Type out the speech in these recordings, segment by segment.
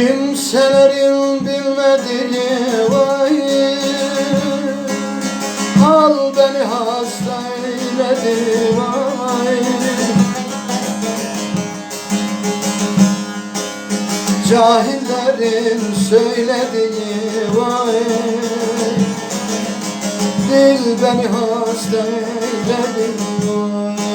Kimselerin bilmediği vay. Al beni hasta eyledi vay. Cahillerin söylediği vay. Dil beni hasta eyledi vay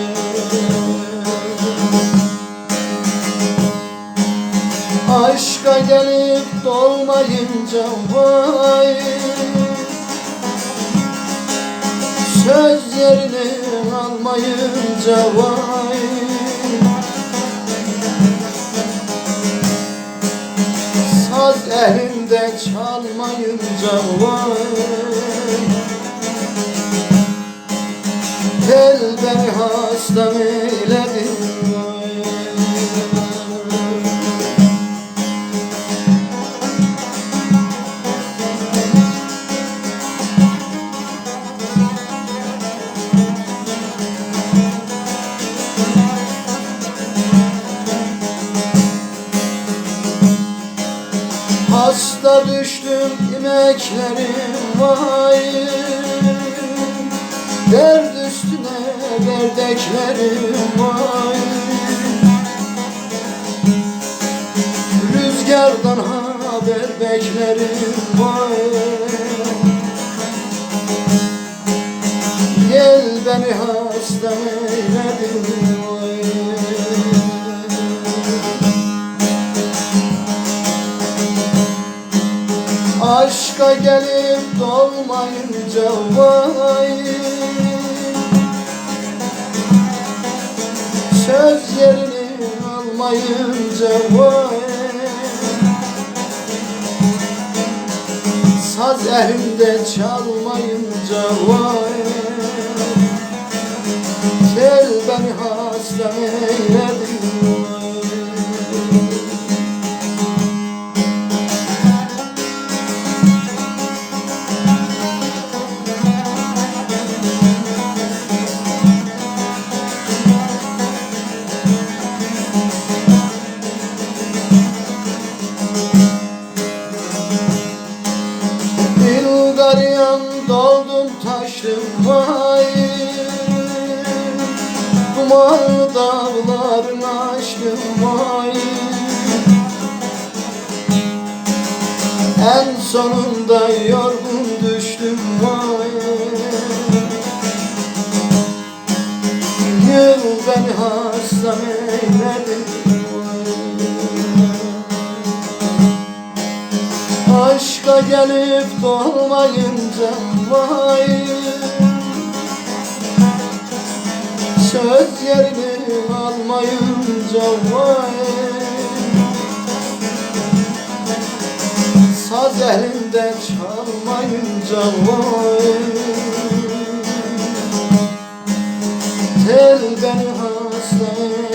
gelip dolmayınca vay. Söz yerini almayınca vay. Saz elinde çalmayınca vay. Tel beni hasta eyledi düştüm imeklerim vay. Derd üstüne derdeklerim vay. Rüzgardan haber beklerim vay. Gel beni hasta eyledin Aşka gelip dolmayınca vay. Söz yerini almayınca vay. Saz elimde çalmayınca vay. Gel beni hasta eyledin taştım vay. Dumanlı dağların aşkım vay. En sonunda yorgun düştüm vay. Yıl beni hasta eyledin Aşka gelip dolmayınca vay. Söz yerini almayınca vay. Saz elinde çalmayınca vay. Tel beni hasta